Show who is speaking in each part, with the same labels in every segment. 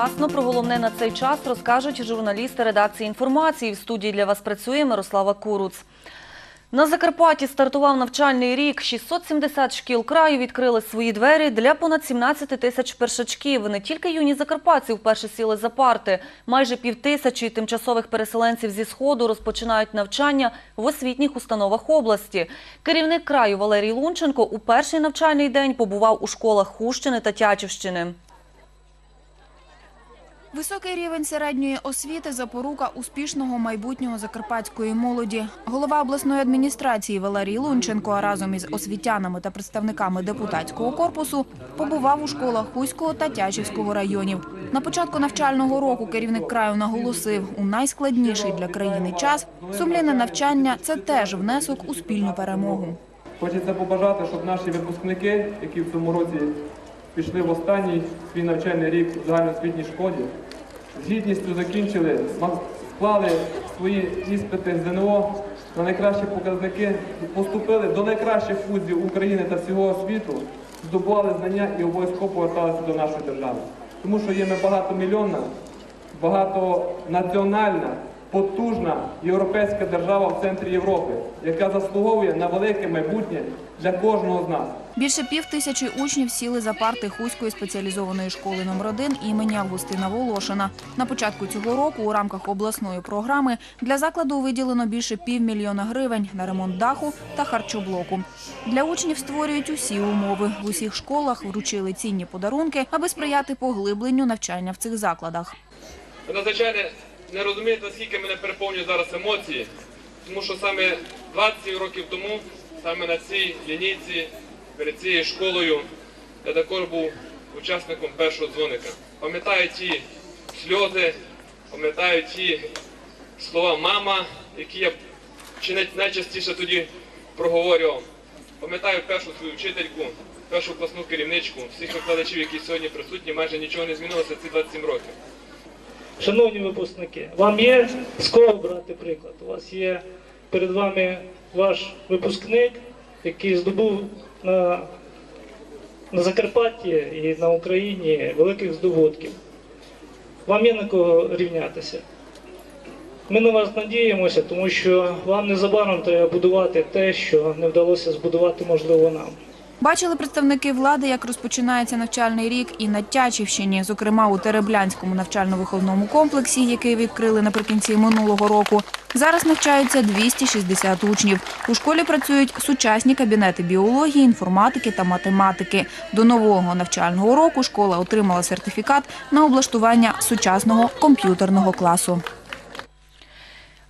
Speaker 1: Вчасно про головне на цей час розкажуть журналісти редакції інформації. В студії для вас працює Мирослава Куруц. На Закарпатті стартував навчальний рік. 670 шкіл краю відкрили свої двері для понад 17 тисяч першачків. Не тільки юні закарпатці вперше сіли за парти. Майже півтисячі тимчасових переселенців зі Сходу розпочинають навчання в освітніх установах області. Керівник краю Валерій Лунченко у перший навчальний день побував у школах Хущини та Тячівщини.
Speaker 2: Високий рівень середньої освіти – запорука успішного майбутнього закарпатської молоді. Голова обласної адміністрації Валерій Лунченко разом із освітянами та представниками депутатського корпусу побував у школах Хуського та Тячівського районів. На початку навчального року керівник краю наголосив, у найскладніший для країни час сумлінне навчання – це теж внесок у спільну перемогу.
Speaker 3: Хочеться побажати, щоб наші випускники, які в цьому році пішли в останній свій навчальний рік в загальноосвітній школі, з гідністю закінчили, склали свої іспити ЗНО на найкращі показники поступили до найкращих вузів України та всього світу, здобували знання і обов'язково поверталися до нашої держави. Тому що є ми багатомільйонна, багатонаціональна, потужна європейська держава в центрі Європи, яка заслуговує на велике майбутнє для кожного з нас.
Speaker 2: Більше пів тисячі учнів сіли за парти Хуської спеціалізованої школи номер 1 імені Августина Волошина. На початку цього року у рамках обласної програми для закладу виділено більше півмільйона гривень на ремонт даху та харчоблоку. Для учнів створюють усі умови. В усіх школах вручили цінні подарунки, аби сприяти поглибленню навчання в цих закладах.
Speaker 3: Ви надзвичайно не розумієте, наскільки мене переповнюють зараз емоції, тому що саме 20 років тому, саме на цій лінійці, перед цією школою, я також був учасником першого дзвоника. Пам'ятаю ті сльози, пам'ятаю ті слова мама, які я чи найчастіше тоді проговорював. Пам'ятаю першу свою вчительку, першу класну керівничку, всіх викладачів, які сьогодні присутні, майже нічого не змінилося ці 27 років.
Speaker 4: Шановні випускники, вам є з кого брати приклад. У вас є перед вами ваш випускник, який здобув на, на Закарпатті і на Україні великих здобутків. Вам є на кого рівнятися. Ми на вас надіємося, тому що вам незабаром треба будувати те, що не вдалося збудувати, можливо, нам.
Speaker 2: Бачили представники влади, як розпочинається навчальний рік і на Тячівщині, зокрема у Тереблянському навчально-виховному комплексі, який відкрили наприкінці минулого року. Зараз навчаються 260 учнів. У школі працюють сучасні кабінети біології, інформатики та математики. До нового навчального року школа отримала сертифікат на облаштування сучасного комп'ютерного класу.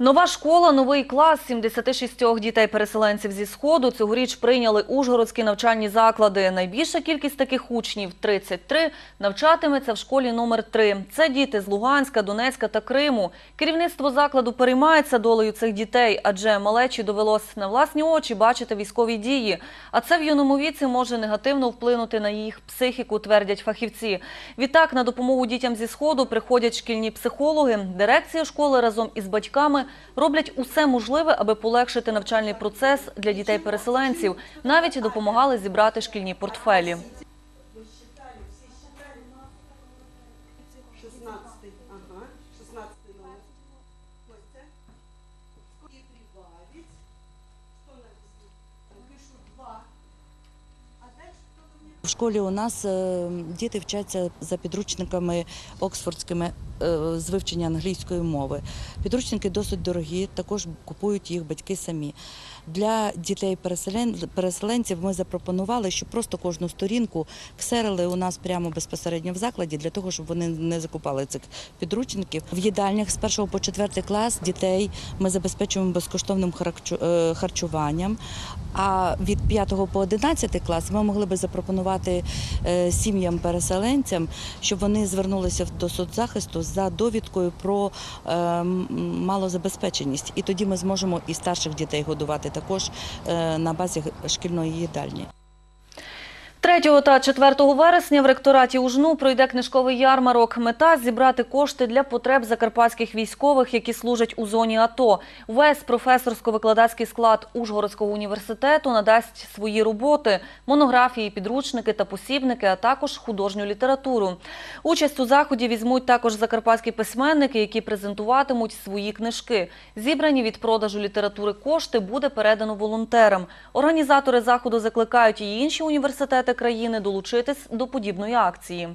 Speaker 1: Нова школа, новий клас 76 дітей-переселенців зі Сходу цьогоріч прийняли ужгородські навчальні заклади. Найбільша кількість таких учнів – 33, навчатиметься в школі номер 3. Це діти з Луганська, Донецька та Криму. Керівництво закладу переймається долею цих дітей, адже малечі довелось на власні очі бачити військові дії. А це в юному віці може негативно вплинути на їх психіку, твердять фахівці. Відтак на допомогу дітям зі Сходу приходять шкільні психологи. Дирекція школи разом із батьками роблять усе можливе, аби полегшити навчальний процес для дітей-переселенців. Навіть допомагали зібрати шкільні портфелі.
Speaker 5: В школі у нас е, діти вчаться за підручниками оксфордськими е, з вивчення англійської мови. Підручники досить дорогі, також купують їх батьки самі. Для дітей переселен- переселенців ми запропонували, щоб просто кожну сторінку ксерили у нас прямо безпосередньо в закладі, для того, щоб вони не закупали цих підручників. В їдальнях з 1 по 4 клас дітей ми забезпечуємо безкоштовним е, харчуванням. А від 5 по 11 клас ми могли би запропонувати е, сім'ям-переселенцям, щоб вони звернулися до соцзахисту за довідкою про е, малозабезпеченість. І тоді ми зможемо і старших дітей годувати також е, на базі шкільної їдальні.
Speaker 1: 3 та 4 вересня в ректораті УЖНУ пройде книжковий ярмарок. Мета – зібрати кошти для потреб закарпатських військових, які служать у зоні АТО. Весь професорсько-викладацький склад Ужгородського університету надасть свої роботи, монографії, підручники та посібники, а також художню літературу. Участь у заході візьмуть також закарпатські письменники, які презентуватимуть свої книжки. Зібрані від продажу літератури кошти буде передано волонтерам. Організатори заходу закликають і інші університети країни долучитись до подібної акції.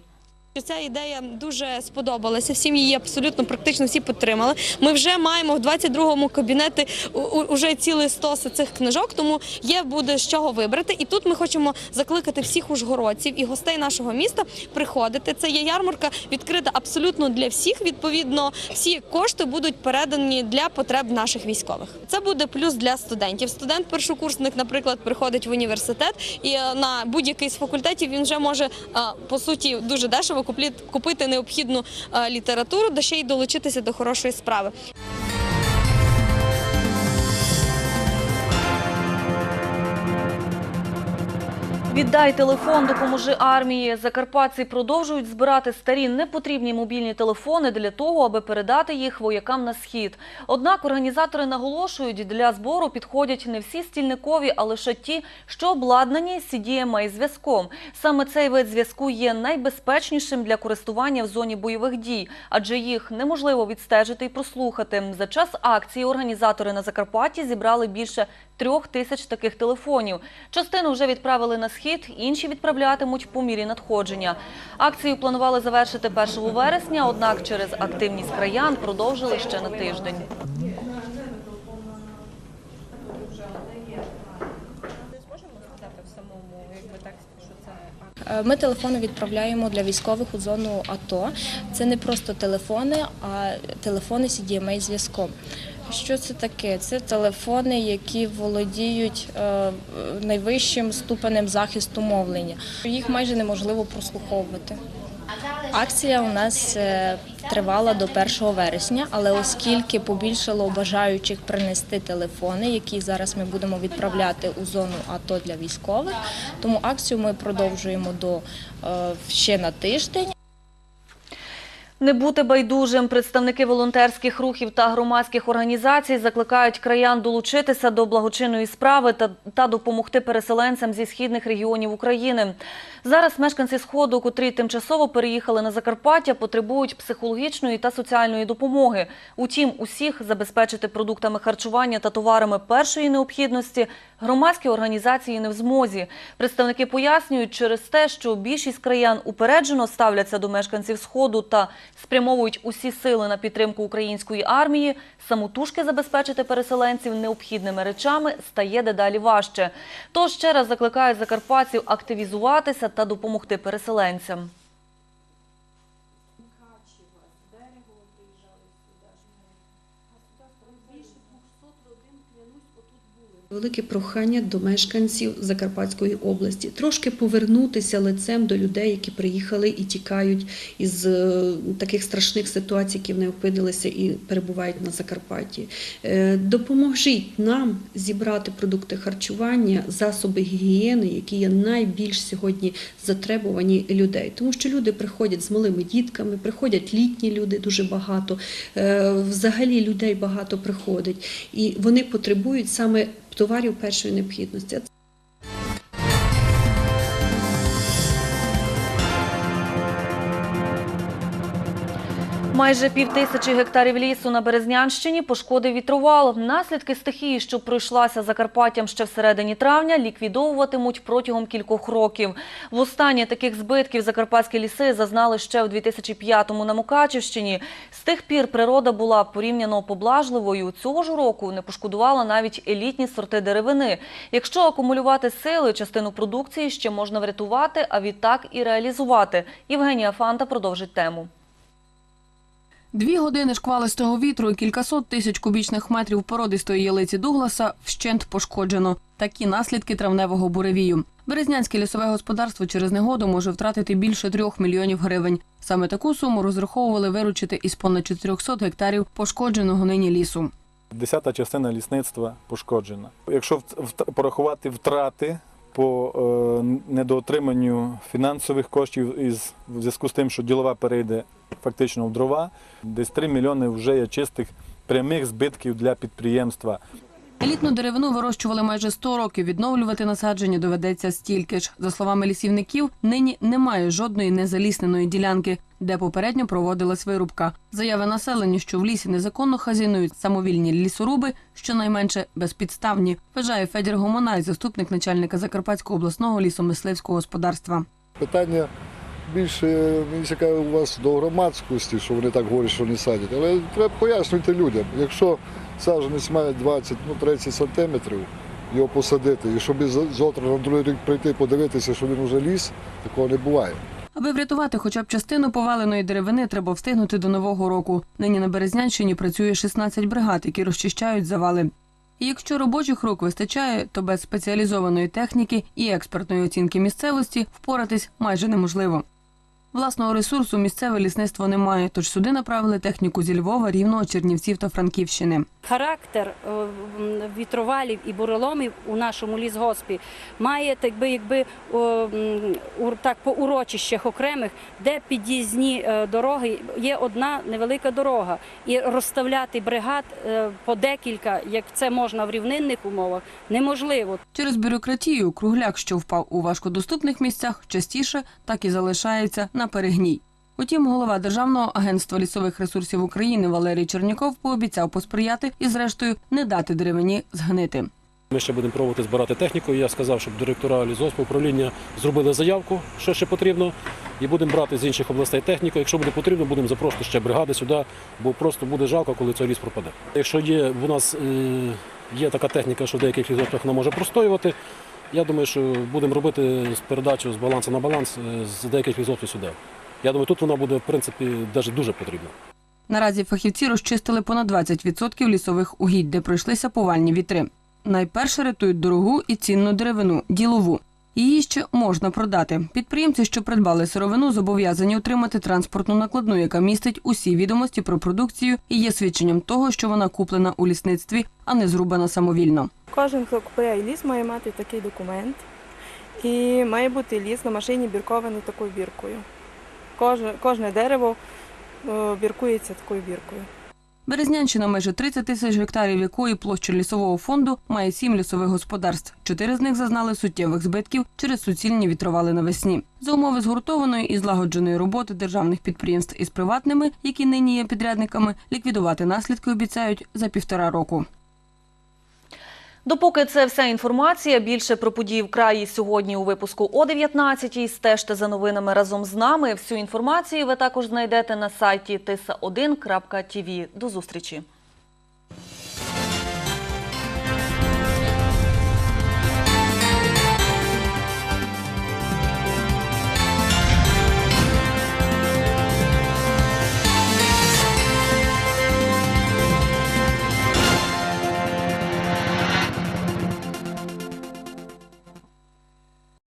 Speaker 6: Ця ідея дуже сподобалася. Всім її абсолютно практично всі підтримали. Ми вже маємо в 22-му кабінеті уже цілий стос цих книжок, тому є буде з чого вибрати. І тут ми хочемо закликати всіх ужгородців і гостей нашого міста приходити. Це є ярмарка відкрита абсолютно для всіх. Відповідно, всі кошти будуть передані для потреб наших військових. Це буде плюс для студентів. Студент-першокурсник, наприклад, приходить в університет і е, на будь-який з факультетів він вже може е, по суті дуже дешево купити необхідну е, літературу, да ще й долучитися до хорошої справи.
Speaker 1: Віддай телефон, допоможи армії. Закарпатці продовжують збирати старі непотрібні мобільні телефони для того, аби передати їх воякам на схід. Однак організатори наголошують, для збору підходять не всі стільникові, а лише ті, що обладнані CDMA зв'язком. Саме цей вид зв'язку є найбезпечнішим для користування в зоні бойових дій, адже їх неможливо відстежити і прослухати. За час акції організатори на Закарпатті зібрали більше трьох тисяч таких телефонів. Частину вже відправили на схід, інші відправлятимуть по мірі надходження. Акцію планували завершити 1 вересня, однак через активність краян продовжили ще на тиждень.
Speaker 7: Е, Ми телефони відправляємо для військових у зону АТО. Це не просто телефони, а телефони CDMA зв'язком. Що це таке? Це телефони, які володіють е, найвищим ступенем захисту мовлення. Їх майже неможливо прослуховувати. Акція у нас е, тривала до 1 вересня, але оскільки побільшало бажаючих принести телефони, які зараз ми будемо відправляти у зону АТО для військових, тому акцію ми продовжуємо до е, ще на тиждень.
Speaker 1: Не бути байдужим. Представники волонтерських рухів та громадських організацій закликають краян долучитися до благочинної справи та, та допомогти переселенцям зі східних регіонів України. Зараз мешканці Сходу, котрі тимчасово переїхали на Закарпаття, потребують психологічної та соціальної допомоги. Утім, усіх забезпечити продуктами харчування та товарами першої необхідності громадські організації не в змозі. Представники пояснюють, через те, що більшість краян упереджено ставляться до мешканців Сходу та спрямовують усі сили на підтримку української армії, самотужки забезпечити переселенців необхідними речами стає дедалі важче. Тож ще раз закликають закарпатців активізуватися та допомогти переселенцям.
Speaker 8: Велике прохання до мешканців Закарпатської області трошки повернутися лицем до людей, які приїхали і тікають із е, таких страшних ситуацій, які вони опинилися і перебувають на Закарпатті. Е, Допоможіть нам зібрати продукти харчування, засоби гігієни, які є найбільш сьогодні затребувані людей, тому що люди приходять з малими дітками, приходять літні люди дуже багато. е, Взагалі людей багато приходить, і вони потребують саме товарів першої необхідності.
Speaker 1: Майже півтисячі гектарів лісу на Березнянщині пошкодив вітровал. Наслідки стихії, що пройшлася Закарпаттям ще в середині травня, ліквідовуватимуть протягом кількох років. Востаннє таких збитків закарпатські ліси зазнали ще у 2005-му на Мукачівщині. З тих пір природа була порівняно поблажливою. Цього ж року не пошкодувала навіть елітні сорти деревини. Якщо акумулювати сили, частину продукції ще можна врятувати, а відтак і реалізувати. Євгенія Фанта продовжить тему.
Speaker 9: Дві години шквалистого вітру і кількасот тисяч кубічних метрів породистої ялиці Дугласа вщент пошкоджено. Такі наслідки травневого буревію. Березнянське лісове господарство через негоду може втратити більше трьох мільйонів гривень. Саме таку суму розраховували виручити із понад 400 гектарів пошкодженого нині лісу.
Speaker 10: Десята частина лісництва пошкоджена. Якщо порахувати втрати по е, недоотриманню фінансових коштів із в зв'язку з тим, що ділова перейде фактично в дрова. Десь 3 мільйони вже є чистих прямих збитків для підприємства.
Speaker 9: Елітну деревину вирощували майже 100 років. Відновлювати насадження доведеться стільки ж. За словами лісівників, нині немає жодної незалісненої ділянки, де попередньо проводилась вирубка. Заяви населення, що в лісі незаконно хазінують самовільні лісоруби, щонайменше безпідставні, вважає Федір Гомонай, заступник начальника Закарпатського обласного лісомисливського господарства.
Speaker 11: Питання більше мені у вас до громадськості, що вони так говорять, що не садять. Але треба пояснювати людям, якщо саджанець має 20 ну, сантиметрів, його посадити, і щоб завтра на другий рік прийти подивитися, що він вже ліс, такого не буває.
Speaker 9: Аби врятувати хоча б частину поваленої деревини, треба встигнути до нового року. Нині на Березнянщині працює 16 бригад, які розчищають завали. І якщо робочих рук вистачає, то без спеціалізованої техніки і експертної оцінки місцевості впоратись майже неможливо. Власного ресурсу місцеве лісництво не має, тож сюди направили техніку зі Львова, Рівного, Чернівців та Франківщини.
Speaker 12: Характер е, вітровалів і буреломів у нашому лісгоспі має так би, якби так по урочищах окремих, де під'їзні е, дороги є одна невелика дорога, і розставляти бригад е, по декілька, як це можна в рівнинних умовах, неможливо.
Speaker 9: Через бюрократію кругляк, що впав у важкодоступних місцях, частіше так і залишається на перегній. Утім, голова Державного агентства лісових ресурсів України Валерій Черніков пообіцяв посприяти і, зрештою, не дати деревині згнити.
Speaker 13: Ми ще будемо пробувати збирати техніку. Я сказав, щоб директора лісгоспу управління зробили заявку, що ще потрібно, і будемо брати з інших областей техніку. Якщо буде потрібно, будемо запрошувати ще бригади сюди, бо просто буде жалко, коли цей ліс пропаде. Якщо є у нас е, є така техніка, що в деяких лісгоспах вона може простоювати. Я думаю, що будемо робити передачу з балансу на баланс е, з деяких лісгоспів сюди. Я думаю, тут вона буде в принципі навіть дуже потрібна.
Speaker 9: Наразі фахівці розчистили понад 20% лісових угідь, де пройшлися повальні вітри. Найперше рятують дорогу і цінну деревину ділову. Її ще можна продати. Підприємці, що придбали сировину, зобов'язані отримати транспортну накладну, яка містить усі відомості про продукцію і є свідченням того, що вона куплена у лісництві, а не зрубана самовільно.
Speaker 14: Кожен, хто купує ліс, має мати такий документ. І має бути ліс на машині біркований такою біркою. Кожне, дерево е, біркується такою біркою.
Speaker 9: Березнянщина майже 30 тисяч гектарів якої площа лісового фонду має сім лісових господарств. Чотири з них зазнали суттєвих збитків через суцільні вітровали навесні. За умови згуртованої і злагодженої роботи державних підприємств із приватними, які нині є підрядниками, ліквідувати наслідки обіцяють за півтора року.
Speaker 1: Допоки це вся інформація. Більше про події в краї сьогодні у випуску о 19-й. Стежте за новинами разом з нами. Всю інформацію ви також знайдете на сайті tisa1.tv. До зустрічі.